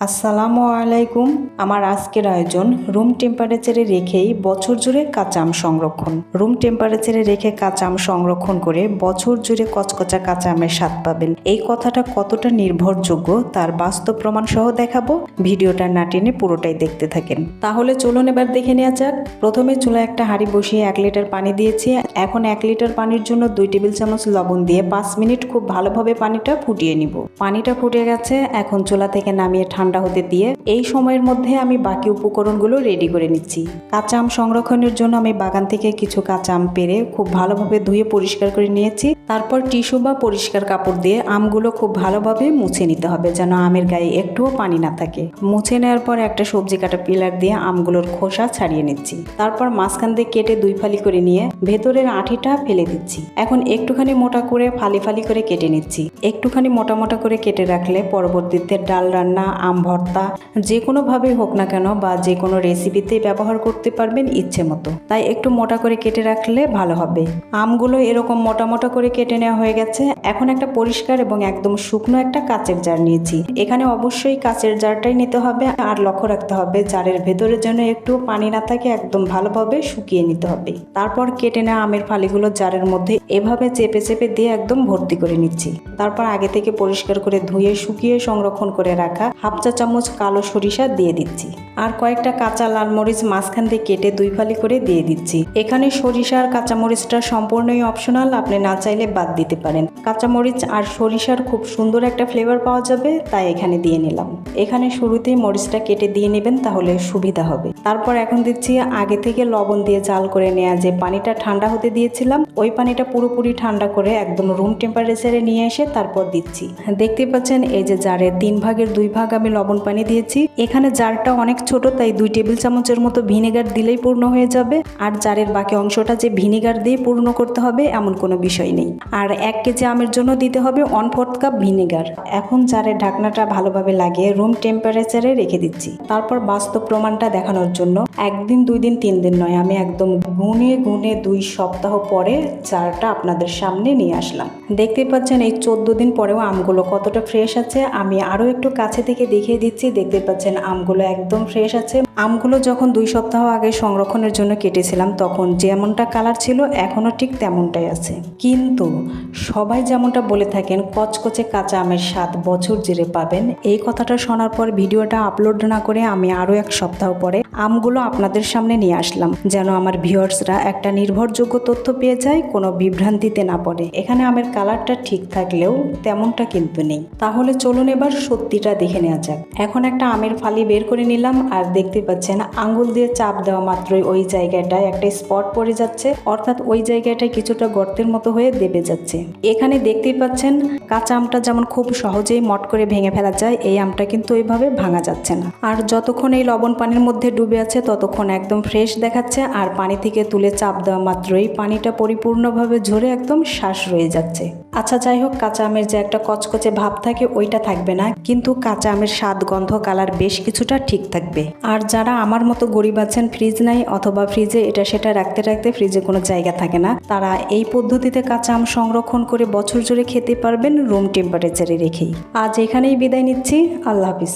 আসসালামু আলাইকুম। আমার আজকের আয়োজন রুম টেম্পারেচারে রেখেই বছর জুড়ে কাঁচা আম সংরক্ষণ। রুম টেম্পারেচারে রেখে কাঁচা আম সংরক্ষণ করে বছর জুড়ে কচকচা কাঁচা আমের স্বাদ পাবেন। এই কথাটা কতটা নির্ভরযোগ্য তার বাস্তব প্রমাণ সহ দেখাবো। ভিডিওটা না টেনে পুরোটাই দেখতে থাকেন। তাহলে চলুন এবার দেখে নেওয়া যাক। প্রথমে চুলায় একটা হাঁড়ি বসিয়ে এক লিটার পানি দিয়েছি। এখন এক লিটার পানির জন্য দুই টেবিল চামচ লবণ দিয়ে পাঁচ মিনিট খুব ভালোভাবে পানিটা ফুটিয়ে নিব। পানিটা ফুটে গেছে। এখন চুলা থেকে নামিয়ে ঠান্ডা হতে দিয়ে এই সময়ের মধ্যে আমি বাকি উপকরণগুলো রেডি করে নিচ্ছি। কাঁচা আম সংরক্ষণের জন্য আমি বাগান থেকে কিছু কাঁচা আম পেরে খুব ভালোভাবে ধুয়ে পরিষ্কার করে নিয়েছি। তারপর টিস্যু বা পরিষ্কার কাপড় দিয়ে আমগুলো খুব ভালোভাবে মুছে নিতে হবে যেন আমের গায়ে একটুও পানি না থাকে। মুছে নেওয়ার পর একটা সবজি কাটা পিলার দিয়ে আমগুলোর খোসা ছাড়িয়ে নিচ্ছি। তারপর মাঝখান দিয়ে কেটে দুই ফালি করে নিয়ে ভেতরের আঠিটা ফেলে দিচ্ছি। এখন একটুখানি মোটা করে ফালি ফালি করে কেটে নিচ্ছি। একটুখানি মোটা মোটা করে কেটে রাখলে পরবর্তীতে ডাল রান্না, আম ভর্তা যে কোনোভাবেই হোক না কেন বা যে কোনো রেসিপিতেই ব্যবহার করতে পারবেন ইচ্ছে মতো। তাই একটু মোটা করে কেটে রাখলে ভালো হবে। আমগুলো এরকম মোটা মোটা করে কেটে নেওয়া হয়ে গেছে। এখন একটা পরিষ্কার এবং একদম শুকনো একটা কাচের জার নিয়েছি। এখানে অবশ্যই কাচের জারটাই নিতে হবে আর লক্ষ্য রাখতে হবে জারের ভেতরে যেন একটু পানি না থাকে, একদম ভালোভাবে শুকিয়ে নিতে হবে। তারপর কেটে নেওয়া আমের ফালিগুলো জারের মধ্যে এভাবে চেপে চেপে দিয়ে একদম ভর্তি করে নিচ্ছি। তারপর আগে থেকে পরিষ্কার করে ধুয়ে, শুকিয়ে সংরক্ষণ করে রাখা হাফ চা চামচ কালো সরিষা দিয়ে দিচ্ছি। আর কয়েকটা কাঁচা লাল মরিচ মাঝখান দিয়ে কেটে দুই ফালি করে দিয়ে দিচ্ছি। এখানে সরিষা আর কাঁচামরিচটা সম্পূর্ণই অপশনাল আপনি না চাইলে বাদ দিতে পারেন। কাঁচামরিচ আর সরিষার খুব সুন্দর একটা ফ্লেভার পাওয়া যাবে, তাই এখানে দিয়ে নিলাম। এখানে শুরুতেই মরিচটা কেটে দিয়ে নেবেন, তাহলে সুবিধা হবে। তারপর এখন দিচ্ছি আগে থেকে লবণ দিয়ে জাল করে নেওয়া যে পানিটা ঠান্ডা হতে দিয়েছিলাম, ওই পানিটা পুরোপুরি ঠান্ডা করে একদম রুম টেম্পারেচারে নিয়ে এসে তারপর দিচ্ছি। দেখতে পাচ্ছেন, এই যে জারে তিন ভাগের দুই ভাগ আমি লবণ পানি দিয়েছি। এখানে জারটা অনেক ছোট, তাই দুই টেবিল চামচের মতো ভিনেগার দিলেই পূর্ণ হয়ে যাবে। আর জারের বাকি অংশটা যে ভিনেগার দিয়ে পূর্ণ করতে হবে, এমন কোনো বিষয় নেই। আর এক কেজি আমের জন্য দিতে হবে ওয়ান ফোর্থ কাপ ভিনেগার এখন জারের ঢাকনাটা ভালোভাবে লাগিয়ে রুম টেম্পারেচারে রেখে দিচ্ছি। তারপর বাস্তব প্রমাণটা দেখানোর জন্য। একদিন, দুই দিন, তিন দিন নয়, আমি একদম গুনে গুনে দুই সপ্তাহ পরে জারটা আপনাদের সামনে নিয়ে আসলাম। দেখতে পাচ্ছেন, এই চোদ্দ দিন পরেও আমগুলো কতটা ফ্রেশ আছে। আমি আরও একটু কাছে থেকে দেখিয়ে দিচ্ছি। দেখতে পাচ্ছেন, আমগুলো একদম ফ্রেশ আছে আমগুলো যখন দুই সপ্তাহ আগে সংরক্ষণের জন্য কেটেছিলাম, তখন যেমনটা কালার ছিল, এখনও ঠিক তেমনটাই আছে। কিন্তু সবাই যেমনটা বলে থাকেন, কচকচে কাঁচা আমের স্বাদ বছর জেরে পাবেন। এই কথাটা শোনার পর ভিডিওটা আপলোড না করে আমি আরও এক সপ্তাহ পরে আমগুলো আপনাদের সামনে নিয়ে আসলাম, যেন আমার ভিউয়ার্সরা একটা নির্ভরযোগ্য তথ্য পেয়ে যায়, কোনো বিভ্রান্তিতে না পড়ে। এখানে আমের কালারটা ঠিক থাকলেও তেমনটা কিন্তু নেই। তাহলে চলুন এবার সত্যিটা দেখে নেওয়া যাক। এখন একটা আমের ফালি বের করে নিলাম আর দেখতে পাচ্ছেন, আঙ্গুল দিয়ে চাপ দেওয়া মাত্রই ওই জায়গাটায় একটা স্পট পড়ে যাচ্ছে। অর্থাৎ ওই জায়গাটায় কিছুটা গর্তের মতো হয়ে দেবে যাচ্ছে। এখানে দেখতেই পাচ্ছেন, কাঁচা আমটা যেমন খুব সহজেই মট করে ভেঙে ফেলা যায়, এই আমটা কিন্তু ওইভাবে ভাঙা যাচ্ছে না। আর যতক্ষণ এই লবণ পানির মধ্যে ডুবে আছে, ততক্ষণ একদম ফ্রেশ দেখাচ্ছে আর পানি থেকে তুলে চাপ দেওয়া মাত্রই পানিটা পরিপূর্ণভাবে ঝরে একদম শ্বাস রয়ে যাচ্ছে। আচ্ছা যাই হোক, কাঁচা আমের যে একটা কচকচে ভাব থাকে, ওইটা থাকবে না। কিন্তু কাঁচা আমের স্বাদ, গন্ধ, কালার বেশ কিছুটা ঠিক থাকবে। আর যারা আমার মতো গরিব আছেন ফ্রিজ নাই অথবা ফ্রিজে এটা সেটা রাখতে রাখতে ফ্রিজে কোনো জায়গা থাকে না, তারা এই পদ্ধতিতে কাঁচা আম সংরক্ষণ করে বছর জুড়ে খেতে পারবেন রুম টেম্পারেচারে রেখেই। আজ এখানেই বিদায় নিচ্ছি। আল্লাহ হাফিজ।